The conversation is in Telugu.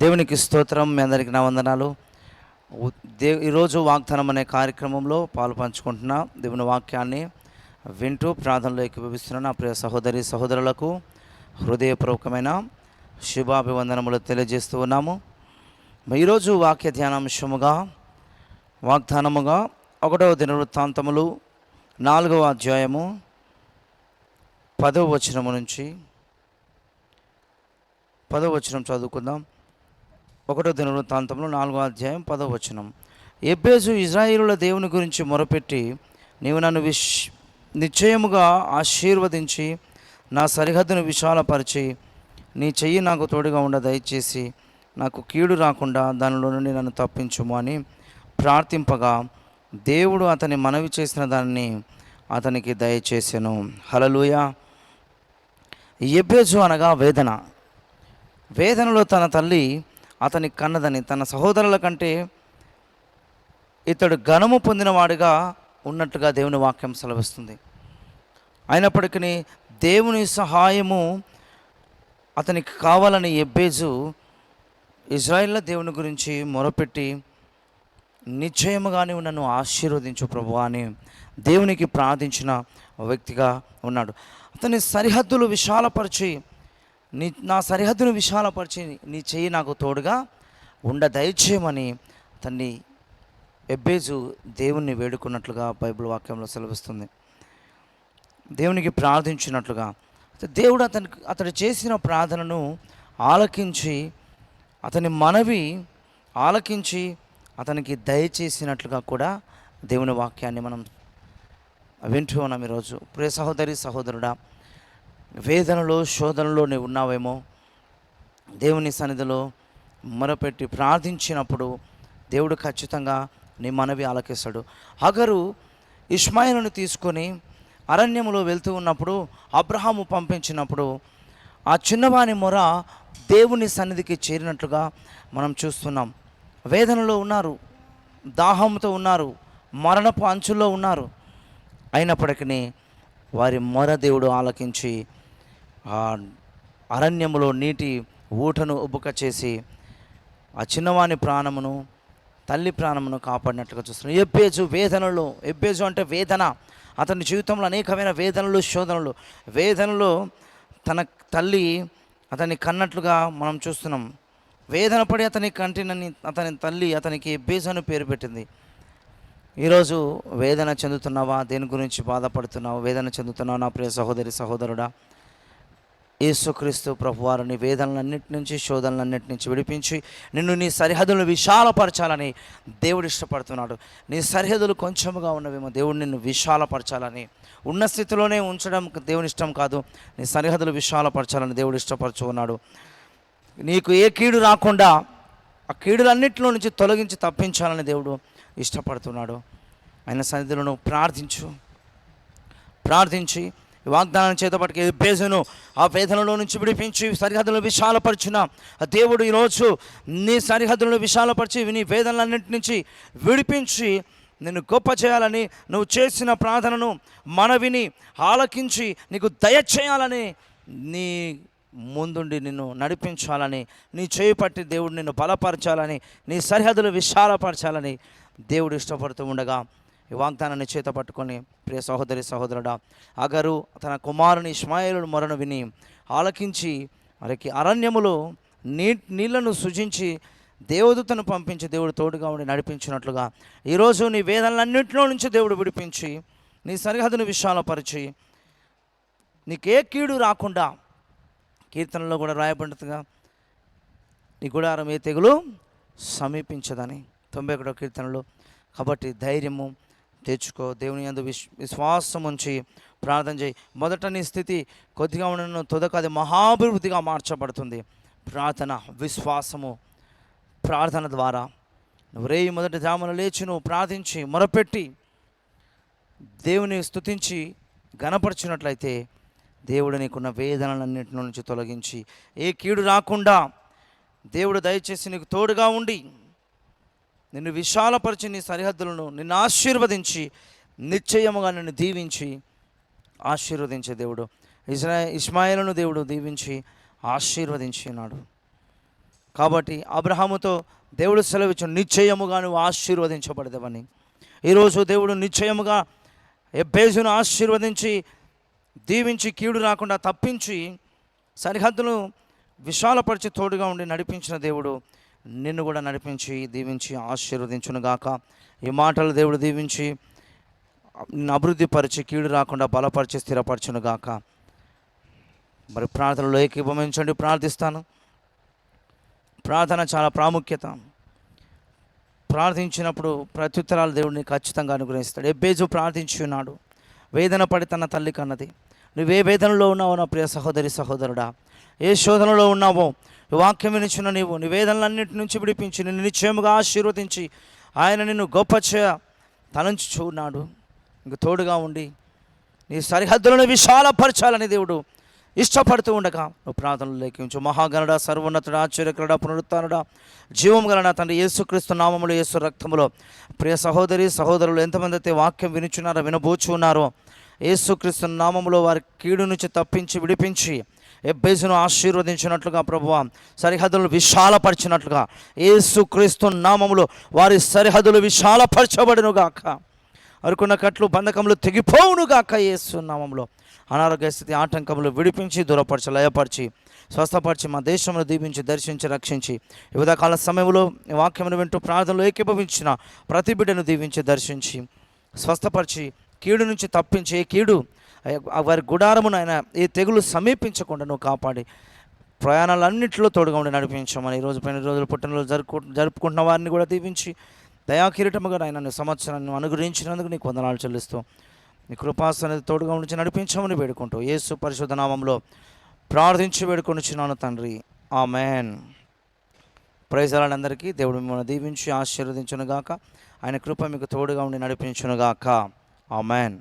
దేవునికి స్తోత్రం మీ అందరికి నా వందనాలు. దే ఈరోజు వాగ్దానం అనే కార్యక్రమంలో పాలు పంచుకుంటున్నా దేవుని వాక్యాన్ని వింటూ ప్రార్థనలో ఏకీభవిస్తున్న నా ప్రియ సహోదరి సహోదరులకు హృదయపూర్వకమైన శుభాభివందనములు తెలియజేస్తూ ఉన్నాము. ఈరోజు వాక్య ధ్యానాంశముగా వాగ్దానముగా ఒకటవ దినవృత్తాంతములు నాలుగవ అధ్యాయము పదవ వచనము నుంచి పదవ వచనం చదువుకుందాం. ఒకటో దినవృత్తాంతంలో నాలుగో అధ్యాయం పదవచనం ఎబ్బేజు దేవుని గురించి మొరపెట్టి నీవు నన్ను విశ్ నిశ్చయముగా ఆశీర్వదించి నా సరిహద్దును విశాలపరిచి నీ చెయ్యి నాకు తోడుగా ఉండ దయచేసి నాకు కీడు రాకుండా దానిలో నుండి నన్ను తప్పించుము అని ప్రార్థింపగా దేవుడు అతని మనవి చేసిన దాన్ని అతనికి దయచేసాను. హలలుయ ఎబ్బేజు అనగా వేదన. వేదనలో తన తల్లి అతని కన్నదని తన సహోదరుల కంటే ఇతడు ఘనము పొందినవాడిగా ఉన్నట్టుగా దేవుని వాక్యం సెలవిస్తుంది. అయినప్పటికీ దేవుని సహాయము అతనికి కావాలని ఎబ్బేజు ఇజ్రాయిల్ల దేవుని గురించి మొరపెట్టి నిశ్చయముగా నీవు నన్ను ఆశీర్వదించు ప్రభు అని దేవునికి ప్రార్థించిన వ్యక్తిగా ఉన్నాడు. అతని సరిహద్దులు విశాలపరిచి నీ నా సరిహద్దును విశాలపరిచి నీ చెయ్యి నాకు తోడుగా ఉండ దయచేయమని అతన్ని ఎబ్బేజు దేవుణ్ణి వేడుకున్నట్లుగా బైబిల్ వాక్యంలో సెలవిస్తుంది. దేవునికి ప్రార్థించినట్లుగా. దేవుడు అతనికి అతడు చేసిన ప్రార్థనను ఆలకించి అతని మనవి ఆలకించి అతనికి దయచేసినట్లుగా కూడా దేవుని వాక్యాన్ని మనం వింటూ ఉన్నాం ఈరోజు. ప్రియ సహోదరి సహోదరుడా వేదనలో శోధనలో నీవు ఉన్నావేమో దేవుని సన్నిధిలో మొరపెట్టి ప్రార్థించినప్పుడు దేవుడు ఖచ్చితంగా నీ మనవి ఆలకిస్తాడు. హగరు ఇష్మాయిలను తీసుకొని అరణ్యములో వెళ్తూ ఉన్నప్పుడు అబ్రహాము పంపించినప్పుడు ఆ చిన్నవాని మొర దేవుని సన్నిధికి చేరినట్లుగా మనం చూస్తున్నాం. వేదనలో ఉన్నారు దాహంతో ఉన్నారు మరణపు అంచుల్లో ఉన్నారు. అయినప్పటికీ వారి మొర దేవుడు ఆలకించి ఆ అరణ్యములో నీటి ఊటను ఉబ్బుక చేసి ఆ చిన్నవాని ప్రాణమును తల్లి ప్రాణమును కాపాడినట్లుగా చూస్తున్నాం ఎబ్బేజు వేదనలు ఎబ్బేజు అంటే వేదన. అతని జీవితంలో అనేకమైన వేదనలు శోధనలు. వేదనలు తన తల్లి అతన్ని కన్నట్లుగా మనం చూస్తున్నాం. వేదన పడి అతని కంటినని అతని తల్లి అతనికి ఎబ్బేజు అని పేరు పెట్టింది. ఈరోజు వేదన చెందుతున్నావా? దేని గురించి బాధపడుతున్నావు? వేదన చెందుతున్నావు? నా ప్రియ సహోదరి సహోదరుడా యేసుక్రీస్తు ప్రభువారిని వేదనలన్నిటి నుంచి శోధనలన్నిటి నుంచి విడిపించి నిన్ను నీ సరిహద్దులను విశాలపరచాలని దేవుడు ఇష్టపడుతున్నాడు. నీ సరిహద్దులు కొంచెముగా ఉన్నవేమో దేవుడు నిన్ను విశాలపరచాలని. ఉన్న స్థితిలోనే ఉంచడం దేవుని ఇష్టం కాదు. నీ సరిహద్దులు విశాలపరచాలని దేవుడు ఇష్టపరచు ఉన్నాడు. నీకు ఏ కీడు రాకుండా ఆ కీడులన్నింటిలో నుంచి తొలగించి తప్పించాలని దేవుడు ఇష్టపడుతున్నాడు. ఆయన సన్నిధిలో నువ్వు ప్రార్థించు. ప్రార్థించి వాగ్దానం చేతపటికి బేజను ఆ వేదనలో నుంచి విడిపించి సరిహద్దులను విశాలపరిచిన ఆ దేవుడు ఈరోజు నీ సరిహద్దులను విశాలపరిచి నీ వేదనలన్నింటి నుంచి విడిపించి నిన్ను గొప్ప చేయాలని నువ్వు చేసిన ప్రార్థనను మనవిని ఆలకించి నీకు దయచేయాలని నీ ముందుండి నిన్ను నడిపించాలని నీ చేయి పట్టి దేవుడు నిన్ను బలపరచాలని నీ సరిహద్దులు విశాలపరచాలని దేవుడు ఇష్టపడుతూ ఉండగా ఈ వాగ్దానాన్ని చేత పట్టుకొని ప్రియ సహోదరి సహోదరుడా అగరు తన కుమారుని ఇస్మాయిలు మొరను విని ఆలకించి వారికి అరణ్యములో నీ నీళ్ళను సృజించి దేవదూతను పంపించి దేవుడు తోడుగా ఉండి నడిపించినట్లుగా ఈరోజు నీ వేదనలన్నింటిలో నుంచి దేవుడు విడిపించి నీ సరిహద్దును విశాలపరిచి నీకే కీడు రాకుండా కీర్తనలో కూడా రాయబడినట్టుగా నీ గుడారం ఏ తెగులు సమీపించదని తొంభై ఒకటో కీర్తనలు. కాబట్టి ధైర్యము తెచ్చుకో. దేవుని యందు విశ్ విశ్వాసం ఉంచి ప్రార్థన చేయి. మొదట నీ స్థితి కొద్దిగా ఉండను తుదక అది మహాభివృద్ధిగా మార్చబడుతుంది. ప్రార్థన విశ్వాసము ప్రార్థన ద్వారా. నువ్వు రేయి మొదటి జామున లేచి నువ్వు ప్రార్థించి మొరపెట్టి దేవుని స్థుతించి గనపరిచినట్లయితే దేవుడు నీకున్న వేదనలన్నింటి నుంచి తొలగించి ఏ కీడు రాకుండా దేవుడు దయచేసి నీకు తోడుగా ఉండి నిన్ను విశాలపరిచి నీ సరిహద్దులను నిన్ను ఆశీర్వదించి నిశ్చయముగా నిన్ను దీవించి ఆశీర్వదించే దేవుడు. ఇజ్రా ఇస్మాయిలను దేవుడు దీవించి ఆశీర్వదించినాడు కాబట్టి అబ్రహాముతో దేవుడు సెలవిచ్చు నిశ్చయముగా నువ్వు ఆశీర్వదించబడదేవని. ఈరోజు దేవుడు నిశ్చయముగా ఎబ్బేజును ఆశీర్వదించి దీవించి కీడు రాకుండా తప్పించి సరిహద్దును విశాలపరిచి తోడుగా ఉండి నడిపించిన దేవుడు నిన్ను కూడా నడిపించి దీవించి ఆశీర్వదించునుగాక ఈ మాటలు దేవుడు దీవించి నిన్ను అభివృద్ధిపరిచి కీడు రాకుండా బలపరిచి స్థిరపరచునుగాక మరి ప్రార్థనలో ఏకీభవించండి ప్రార్థిస్తాను. ప్రార్థన చాలా ప్రాముఖ్యత. ప్రార్థించినప్పుడు ప్రత్యుత్తరాలు దేవుడిని ఖచ్చితంగా అనుగ్రహిస్తాడు. ఎబ్బేజు ప్రార్థించి ఉన్నాడు. వేదన పడి తన తల్లి కన్నది. నువ్వే వేదనలో ఉన్నావో నా ప్రియ సహోదరి సహోదరుడా. ఏ శోధనలో ఉన్నావో ఈ వాక్యం వినిచున్న నీవు నివేదనలన్నిటి నుంచి విడిపించి నిన్ను నిశ్చయముగా ఆశీర్వదించి ఆయన నిన్ను గొప్ప చేయ తలంచి చూన్నాడు ఇంక తోడుగా ఉండి నీ సరిహద్దులను విశాలపరచాలని దేవుడు ఇష్టపడుతూ ఉండగా నువ్వు ప్రార్థనలు లేఖించు మహాగణుడ సర్వోన్నతుడ ఆశ్చర్యకరుడ పునరుత్నుడ జీవం గలన తండ్రి యేసుక్రీస్తు నామములు యేసు రక్తములో. ప్రియ సహోదరి సహోదరులు ఎంతమంది అయితే వాక్యం వినుచున్నారో వినబోచున్నారో యేసుక్రీస్తు నామములో వారి కీడు నుంచి తప్పించి విడిపించి ఎబ్బేసును ఆశీర్వదించినట్లుగా ప్రభువ సరిహద్దులు విశాలపరిచినట్లుగా. ఏసుక్రీస్తు నామములు వారి సరిహద్దులు విశాలపరచబడునుగాక. అరుకున్న కట్లు బంధకములు తెగిపోవునుగాక యేసు నామంలో అనారోగ్య స్థితి ఆటంకములు విడిపించి దూరపరచి లయపరిచి స్వస్థపరిచి మా దేశంలో దీపించి దర్శించి రక్షించి వివిధ కాల సమయంలో వాక్యమును వింటూ ప్రార్థనలు ఏకీభవించిన ప్రతి బిడ్డను దీవించి దర్శించి స్వస్థపరిచి కీడు నుంచి తప్పించి కీడు వారి గుడారమును ఆయన ఈ తెగులు సమీపించకుండా నువ్వు కాపాడి. ప్రయాణాలన్నింటిలో తోడుగా ఉండి నడిపించమని ఈరోజు పైన రోజులు పుట్టినరోజు జరుపు జరుపుకుంటున్న వారిని కూడా దీపించి దయాకిరీటముగా ఆయన సంవత్సరాన్ని అనుగ్రహించినందుకు నీకు వందనాలు చెల్లిస్తూ నీ కృపాసనది తోడుగా ఉంచి నడిపించమని వేడుకుంటూ యేసు పరిశుద్ధ నామంలో ప్రార్థించి వేడుకొనిచున్నాను తండ్రి. ఆ మ్యాన్ ప్రైజాలందరికీ దేవుడు మిమ్మల్ని దీవించి ఆశీర్వదించునుగాక ఆయన కృప మీకు తోడుగా ఉండి నడిపించునుగాక. మ్యాన్